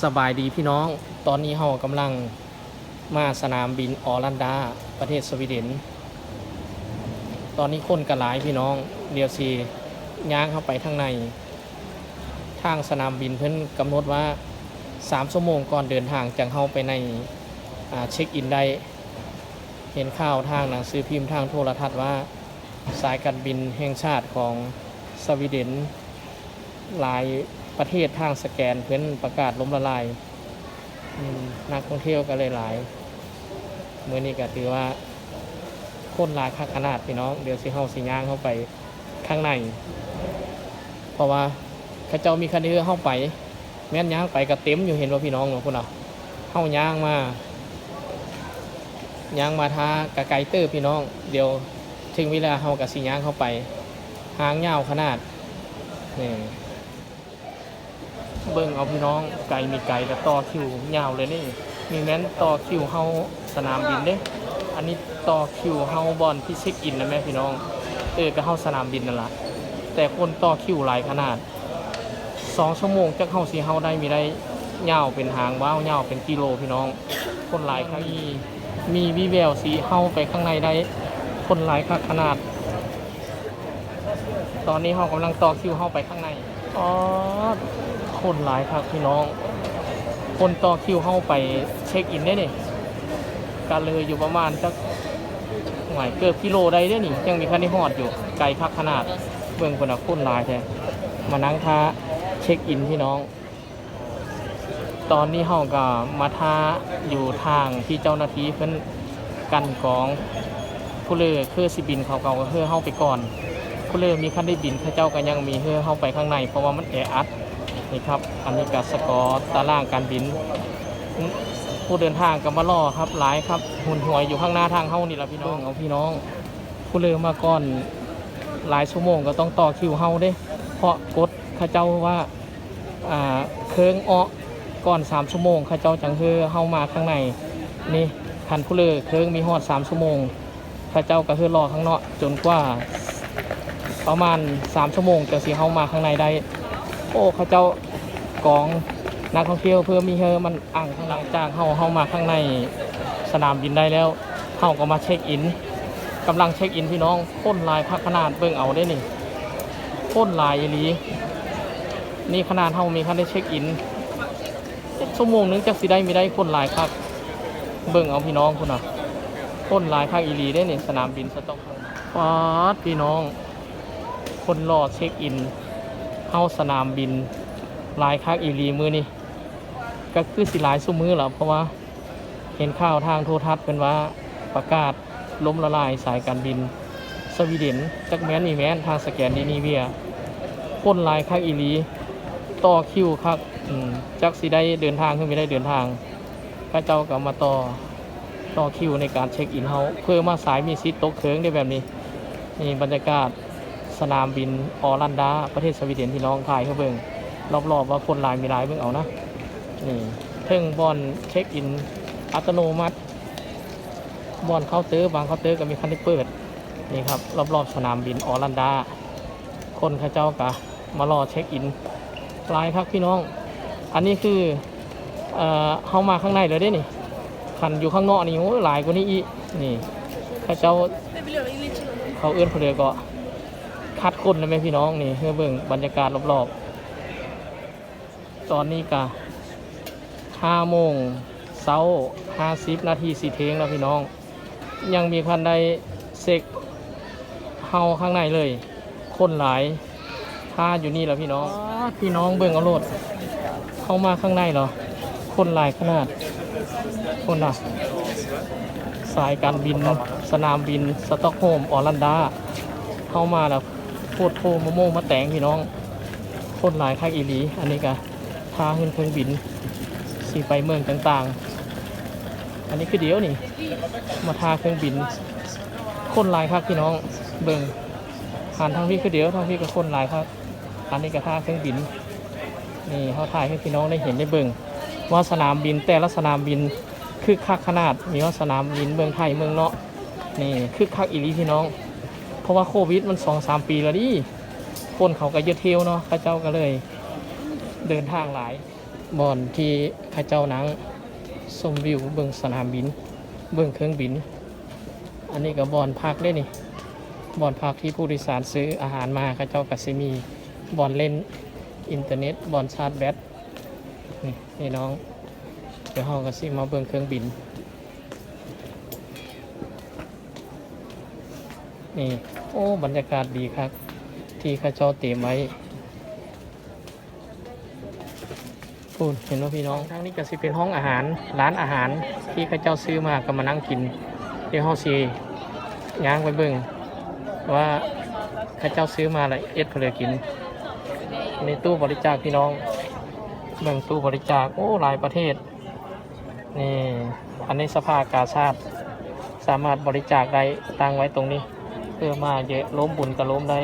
สบายดีพี่น้อง ตอนนี้เฮากำลังมาสนามบินออรันดา ประเทศสวีเดน ตอนนี้คนกันหลายพี่น้องเดี๋ยวสิย่างเข้าไปทางใน ทางสนามบินเพิ่นกำหนดว่า 3 ชั่วโมงก่อนเดินทางจังเข้าไปในเช็คอินได้ เห็นข่าวทางหนังสือพิมพ์ทางโทรทัศน์ว่า สายการบินแห่งชาติของสวีเดนหลาย ประเทศทางสแกนเพื่อนประกาศล้มละลายนักท่องเที่ยวก็เลยหลายเมื่อนี้ก็ถือว่าคนลายคักขนาดพี่น้องเดี๋ยวสิเฮาสิย่างเข้าไปข้างใน เพราะว่าเขาเจ้ามีคันเรือเข้าไป แม่นย่างไปก็เต็มอยู่เห็นว่าพี่น้องเนาะพุ่นเอาเข้าย่างมาย่างมาทากะไกเตอร์พี่น้อง เดี๋ยวถึงเวลาเฮากับสิย่างเข้าไปหางยาวขนาดนี่ เบิ่งเอาพี่น้องไก่มีไก่แต่ต่อคิวยาวเลยนี่มีแม้นต่อคิวเฮาสนามบินเด้ อันนี้ต่อคิวเฮาบอลที่เช็คอินนะแม่พี่น้องเออก็เฮาสนามบินนั่นละแต่คนต่อคิวหลายขนาดสองชั่วโมงจักเฮาสิเฮาได้มีได้ยาวเป็นหางว้าวยาวเป็นกิโลพี่น้อง คนหลายครับมีมีวิแววสีเฮาไปข้างในได้ คนหลายคักขนาด ตอนนี้เฮากำลังต่อคิวเฮาไปข้างในอ๋อ คนหลายครับพี่น้อง คนต่อคิวเข้าไปเช็คอินได้นี่การเลยอยู่ประมาณสักหน่วยเกือบกิโลได้ได้นี่ ยังมีคันที่หอดอยู่ ไกลคักขนาดเบิ่งคนอะคนหลายแท้มานั่งท่าเช็คอินพี่น้อง ตอนนี้เฮาก็มาท่าอยู่ทางที่เจ้าหน้าที่เพิ่นกันกองผู้เลือคือสิบินเขาเก่าก็เพื่อเข้าไปก่อนผู้เลือมีคันได้บินเข้าเจ้าก็ยังมีเพื่อเข้าไปข้างใน เพราะว่ามันแออัด นี่ครับอันนี้กับสกอร์ตารางการบิน ผู้เดินทางกับมาล่อครับหลายครับหุ่นหวยอยู่ข้างหน้าทางเข้านี่แหละพี่น้องเอาพี่น้อง ผู้เรือมาก่อนหลายชั่วโมงก็ต้องต่อคิวเฮาเด้ เพราะกฎเข้าเจ้าว่าอ่าเคิงอ้อก่อน3ชั่วโมงเข้าเจ้าจังเฮือเฮามาข้างในนี่คันผู้เรือเคิงมีฮอด3ชั่วโมงเข้าเจ้าก็คือรอข้างนอกจนกว่าประมาณ 3 ชั่วโมงจังสิเฮามาข้างในได้ โอ้เขาเจ้า กองนักท่องเที่ยวเพื่อมีเฮอมันอ่างข้างหลังจากเฮาเฮามาข้างในสนามบินได้แล้วเฮาก็มาเช็คอินกำลังเช็คอินพี่น้องพ่นลายพักขนาดเบิ่งเอาได้นี่พ่นลายอีลีนี่ขนาดเฮามีคันได้เช็คอินชั่วโมงนึงจักสิได้มีได้พ่นลายคักเบิ่งเอาพี่น้องคุณน่ะพ่นลายคักอีลีได้นี่สนามบินสต็อกฟาดพี่น้อง คนรอเช็คอินเข้าสนามบิน ลายคักอีหลีมือนี่ก็คือสิหลายสู้มือแหละเพราะว่าเห็นข่าวทางโทรทัศน์เป็นว่าประกาศล้มละลายสายการบิน สวีเดนจักแมนนี่แมนทางสแกนดิเนีเวียคนลายคักอีหลีต่อคิวคักจักสิได้เดินทางขึ้นไม่ได้เดินทางพระเจ้าก็มาต่อต่อคิวในการเช็คอินเฮาเพื่อมาสายมีซิทตกเคิงได้แบบนี้นี่บรรยากาศสนามบินออรันดาประเทศสวีเดนที่น้องถ่ายเขาเบิ่ง รอบๆว่าคนลายมีหลายเบิ่งเอานะนี่เทิงบอลเช็คอินอัตโนมัติบอลเคาน์เตอร์บางเคาน์เตอร์ก็มีคันที่เปิดนี่ครับรอบๆสนามบินออรันดา คนข้าเจ้ากะมารอเช็คอินลายครับพี่น้อง อันนี้คือเอ่อเข้ามาข้างในเลยได้นี่คันอยู่ข้างนอกนี่โอ้ยหลายกว่านี้อีกนี่ข้าเจ้าเขาเอื้อนเพลือก็คัดคนเลยไหมพี่น้องนี่เพื่อเบิ่งบรรยากาศรอบๆ ตอนนี้กะห้าโมงเช้าห้าสิบนาทีสีเทงแล้วพี่น้อง ยังมีคันใดเซกเฮาข้างในเลย คนหลายท่าอยู่นี่แล้วพี่น้องพี่น้องเบิ่งเอาโลดเข้ามาข้างในเหรอ คนหลายขนาด คนอะ สายการบินสนามบินสต็อกโฮล์มออรันดา เข้ามาแล้วโคตรโทมโมงมาแต่งพี่น้องคตรหลายค่าอีหลี อันนี้ก็ พาขึ้นเครื่องบินสีไปเมืองต่างๆ อันนี้คือเดียวนี่ มาทาเครื่องบิน คนลายครับพี่น้องเบิ่งหันทางพี่คือเดียวทางพี่ก็คนลายครับ อันนี้ก็ท่าเครื่องบิน นี่เขาถ่ายให้พี่น้องได้เห็นได้เบิ่งว่าสนามบินแต่ละสนามบินคือคักขนาด มีว่าสนามบินเมืองไทยเมืองเนาะนี่คือคักอีลีพี่น้อง เพราะว่าโควิดมันสองสามปีแล้วดิคนเขาก็เยอะเที่ยวเนาะข้าเจ้าก็เลย เดินทางหลายบอนที่ข้าเจ้านังชมวิวเบิ่งสนามบิน เบิ่งเครื่องบิน อันนี้ก็บอนพักได้นี่บอนพักที่ผู้โดยสารซื้ออาหารมาข้าเจ้าก็สิมีบอนเล่นอินเทอร์เน็ตบอนชาร์จแบตนี่นี่น้อง เดี๋ยวเราก็สิมาเบิ่งเครื่องบิน นี่ โอ้ บรรยากาศดีครับ ที่ข้าเจ้าเตรียมไว้ พูดเห็นว่าพี่น้องทางนี้ก็สิเป็นห้องอาหารร้านอาหารที่ข้าเจ้าซื้อมาก็มานั่งกินเดี๋ยวเราสิย่างไปเบิ่งว่าข้าเจ้าซื้อมาอะไรเอ็ดเพลอกินในตู้บริจาคพี่น้องเบิ่งตู้บริจาคโอ้หลายประเทศนี่อันนี้สภากาชาติสามารถบริจาคได้ตั้งไว้ตรงนี้ เพื่อมาเยอะล้มบุญกับล้มได้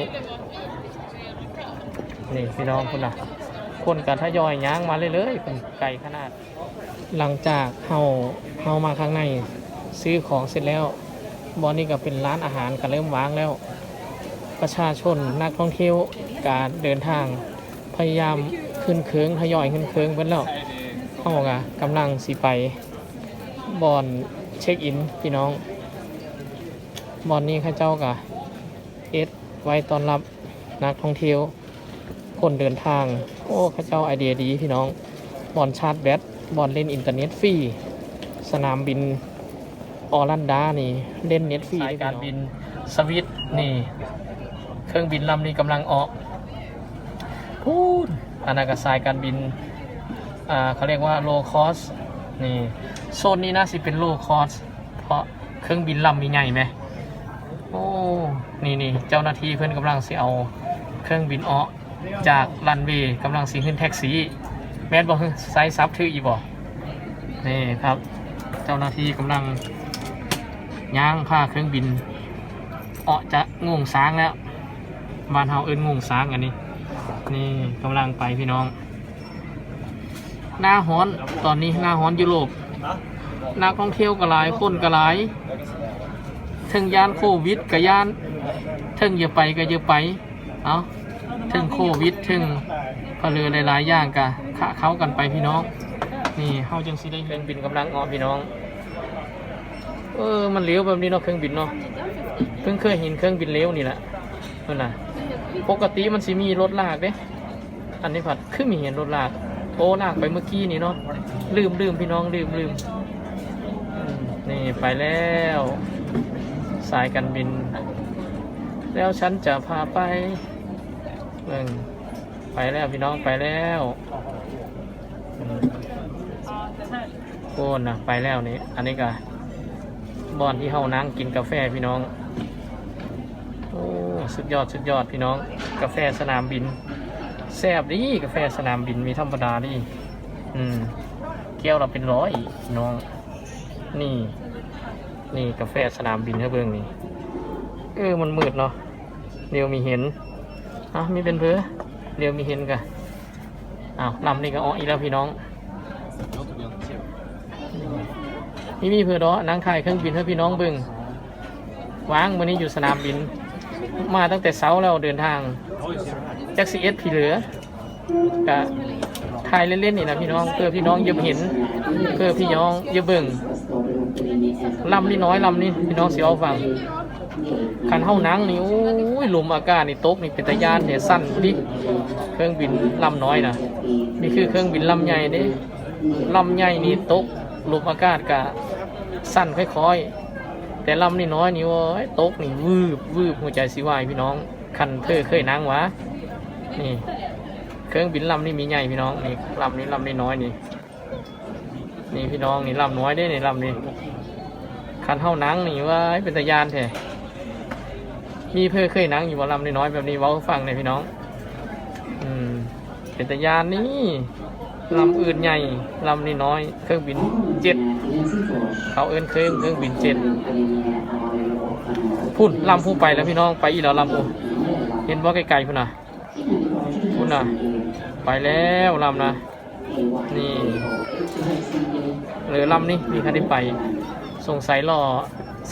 นี่พี่น้องคุณนะ คนกันทยอยย้างมาเรื่อยๆเป็นไก่ขนาด หลังจากเฮาเฮามาข้างในซื้อของเสร็จแล้วบอนนี้ก็เป็นร้านอาหารก็เริ่มวางแล้ว ประชาชนนักท่องเที่ยวการเดินทางพยายามขึ้นเคืองทยอยขึ้นเคืองเบิ้แล้วเฮากะกำลังสิไปบอนเช็คอินพี่น้องบอนนี้ข้าเจ้ากะเอสไว้ตอนรับนักท่องเที่ยว คนเดินทาง โอ้ข้าเจ้าไอเดียดีพี่น้อง บอลชาร์จแบต บอลเล่นอินเทอร์เน็ตฟรี สนามบินออลันดานี่ เล่นเน็ตฟรีการบินสวิตนี่ เครื่องบินลำนี้กำลังออกพูดอันนั้นก็สายการบิน อ่าเขาเรียกว่า low cost นี่ โซนนี้น่าสิเป็น low cost เพราะเครื่องบินลำมีใหญ่ไหมโอ้ นี่นี่เจ้าหน้าที่เพื่อนกำลังสิเอาเครื่องบินออก จากรันเวย์กำลังสิขึ้นแท็กซี่แมนบอกไซส์ซับถืออีบอกนี่ครับ เจ้าหน้าที่กำลังย่างผ้าเครื่องบินเออจะงงซ้างแล้วบ้านเฮาเอิ้นงงซ้างอันนี้ นี่กำลังไปพี่น้อง หน้าฮ้อนตอนนี้หน้าฮ้อนยุโรปนักท่องเที่ยวก็หลายคนก็หลายถึงยานโควิดกับยานถึงอย่าไปก็อย่าไป เอา ถึงโควิดถึงพะเรือหลายๆอย่างกะขะเข้ากันไปพี่น้อง นี่เฮาจังสิได้เครื่องบินกำลังออพี่น้อง เออมันเลี้ยวแบบนี้เนาะเครื่องบินเนาะเพิ่งเคยเห็นเครื่องบินเลี้ยวนี่แหละนั่นน่ะปกติมันสิมีรถลากเด้อันนี้ผัดขึ้นมีเห็นรถลากโอ้ลากไปเมื่อกี้นี่เนาะลืมลืมพี่น้องลืมลืมนี่ไปแล้ว สายการบิน แล้วฉันจะพาไป เบิ่งไปแล้วพี่น้องไปแล้วอืมโอ้นะไปแล้วนี่อันนี้ก็บอนที่เฮานั่งกินกาแฟพี่น้องโอ้สุดยอดสุดยอดพี่น้อง กาแฟสนามบินแซ่บดีกาแฟสนามบินมีธรรมดาดิอืมแก้วเราเป็นร้อยพี่น้อง นี่ นี่กาแฟสนามบินให้เบิ่งนี่เออมันมืดเนาะเดี๋ยวมีเห็น อะมีเป็นเพื่อเดี๋ยวมีเห็นกะอ้าวลำนี่ก็อ้ออีแล้วพี่น้องมีมีเพื่อดอนั่งถ่ายเครื่องบินให้พี่น้องบิ่งว้างวันนี้อยู่สนามบิน มาตั้งแต่เช้าแล้วเดินทางจากซีเอสพีเหลือกะถ่ายเล่นๆนี่นะพี่น้องเพื่อพี่น้องเยบเห็นเพื่อพี่น้องเยบเบิ่งลำนี่น้อยลำนี่พี่น้องเสิเอาฟัง คันเฮานังนี่โอ้ยลมอากาศนี่ตกนี่เป็นตะยานเนี่ยสั้นดิเครื่องบินลำน้อยนะนี่คือเครื่องบินลำใหญ่เด้ลำใหญ่นี่ตกลมอากาศกะสั้นค่อยๆ แต่ลำนี่น้อยนี่โอ้ยตกนี่วืบวืบหัวใจสิวายพี่น้องคันเธอเคยนั่งวะนี่ เครื่องบินลำนี่มีใหญ่พี่น้องนี่ลำนี้ลำนี่น้อยนี่นี่พี่น้องนี่ลำน้อยได้นี่ลำนี่คันเท่านังนี่ว่าเป็นตะยานแท้ มีเพื่อเคยนั่งอยู่บ่ลำน้อยๆแบบนี้เว้าฟังเลยพี่น้อง อืมเป็นตะยานนี่ลำอื่นใหญ่ลำนี่น้อย เครื่องบินเจ็ดเขาเอิ้นเครื่องเครื่องบินเจ็ดพุ่นลำพุ่งไปแล้วพี่น้องไปอีกแล้วลำพุ่นเห็นบ่ไกลๆพุ่นนะพุ่นนะไปแล้วลำนะนี่เหลือลำนี่มีคันที่ไปสงสัยรอ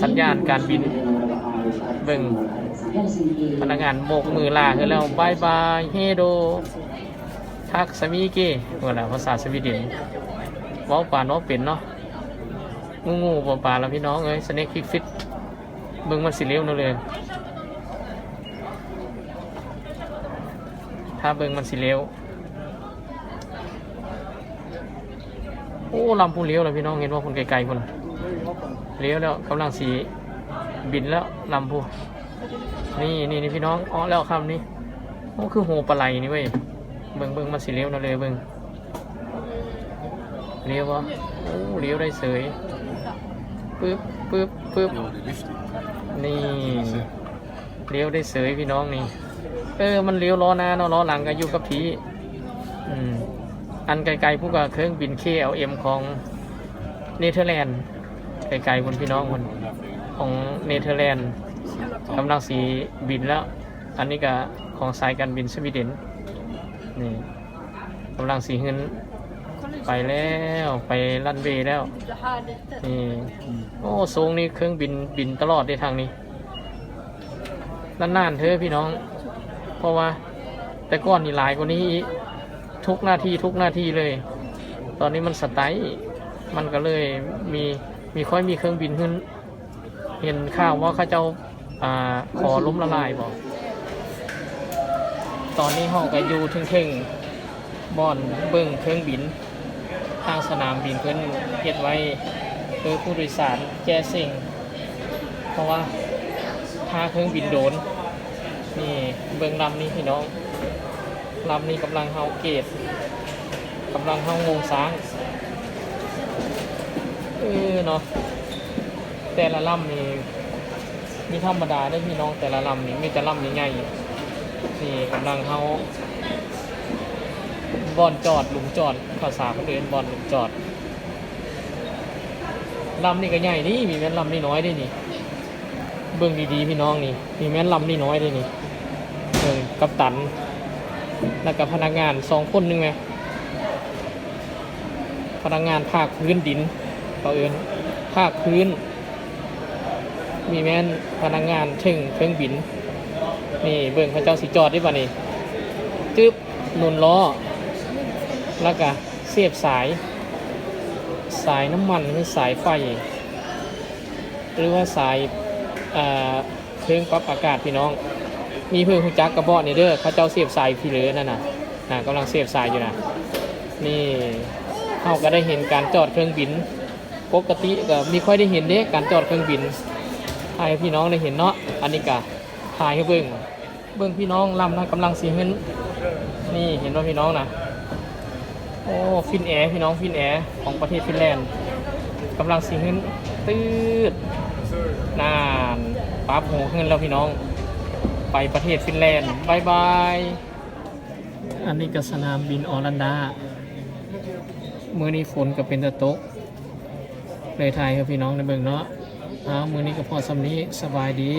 สัญญาณการบินเบิ่ง พนักงานโบกมือลาคือแล้วบายบายเฮโด ทักสวีเก้ว่าน่ะภาษาสวีเดนว้าป่านเว้าเป็นเนาะงูงูปลาปลาแล้วพี่น้องเอ้ยสเน็กฟิกฟิตเบิ่งมันสิเลี้ยวเนาะเลย ถ้าเบิ่งมันสิเลี้ยวโอ้ลำพูเลี้ยวแล้วพี่น้องเห็นว่าคนไกลๆคนเลี้ยวแล้วกำลังสีบินแล้วลำพู นี่นี่นี่พี่น้องอ๋อแล้วคำนี้โอ้คือโหปลาไหลนี่เว้ยเบิ่งเบิ่งมันสิเลี้ยวนะเลยเบิ่งเลี้ยววะโอ้เลี้ยวได้เสยปึ๊บปึ๊บปึ๊บนี่เลี้ยวได้เสยพี่น้องนี่ เออมันเลี้ยวล้อหน้าเนาะล้อหลังก็อยู่กับพีอืมอันไกลๆพวกก็เครื่องบิน KLM ของเนเธอร์แลนด์ไกลๆบนพี่น้องคนของเนเธอร์แลนด์ กำลังสีบินแล้ว อันนี้ก็ของสายการบินสวีเดนนี่กำลังสีขึ้นไปแล้วไปลันเวย์แล้วนี่โอ้ทรงนี้เครื่องบินบินตลอดในทางนี้นานเธอพี่น้อง เพราะว่า แต่ก่อนนี่หลายกว่านี้ ทุกหน้าที่ทุกหน้าที่เลย ตอนนี้มันสไตล์มันก็เลยมีมีค่อยมีเครื่องบินขึ้น เห็นข่าวว่าเขาเจ้า อ่าขอล้มละลายบอกตอนนี้ห้องก็อยู่เทึ่งๆบ่อนเบิ้งเครื่องบิน ทางสนามบินเพิ่นเฮ็ดไว้เพื่อผู้โดยสารแก้สิ่ง เพราะว่าถ้าเครื่องบินโดน นี่เบื้งลำนี้พี่น้องลำนี้กำลังเฮาเกตกำลังเฮางงสร้างเออเนาะแต่ละลำนี่ มีธรรมดาได้พี่น้องแต่ละลำนี่มีแต่ลำนี่ใหญ่นี่กำลังเฮาบอนจอดหลุมจอดภาษาคนอื่นบอนหลุมจอดลำนี่ก็ใหญ่นี่มีแม่นลำนี่น้อยได้นี่ เบิ่งดีๆพี่น้องนี่มีแม่นลำนี่น้อยได้นี่เออกัปตัน แล้วก็พนักงานสองคนนึงไหมพนักงานภาคพื้นดินเขาเอินภาคพื้น มีแม่นพนักงานถึงเครื่องบิน นี่เบิ่งพระเจ้าสีจอดได้ป่ะนี่จึ๊บหนุนล้อ แล้วก็เสียบสาย สายน้ำมันหรือสายไฟ หรือว่าสายเครื่องปรับอากาศพี่น้อง มีเพื่อนคุณจักกระบอกนี่เด้อเขาเจ้าเสียบสายพี่เหลือนั่นน่ะนะกำลังเสียบสายอยู่นะนี่เขาก็ได้เห็นการจอดเครื่องบิน ปกติก็มีค่อยได้เห็นเด้การจอดเครื่องบิน ถ่ายให้พี่น้องได้เห็นเนาะอันนี้ก็ถ่ายให้เบิ่งเบิ่งพี่น้องลำนะกำลังสีเห็นนี่เห็นว่าพี่น้องนะโอ้ฟินแอร์พี่น้องฟินแอร์ของประเทศฟินแลนด์กำลังสีเห็นตืดนานปั๊บหูขึ้นแล้วพี่น้อง ไปประเทศฟินแลนด์บายบายอันนี้ก็สนามบินออรันดามือนี้ฝนก็เป็นตะตกเลยไทยครับพี่น้องในเมืองเนาะ อ้าวมือนี้ก็พอสำนี้สบายดี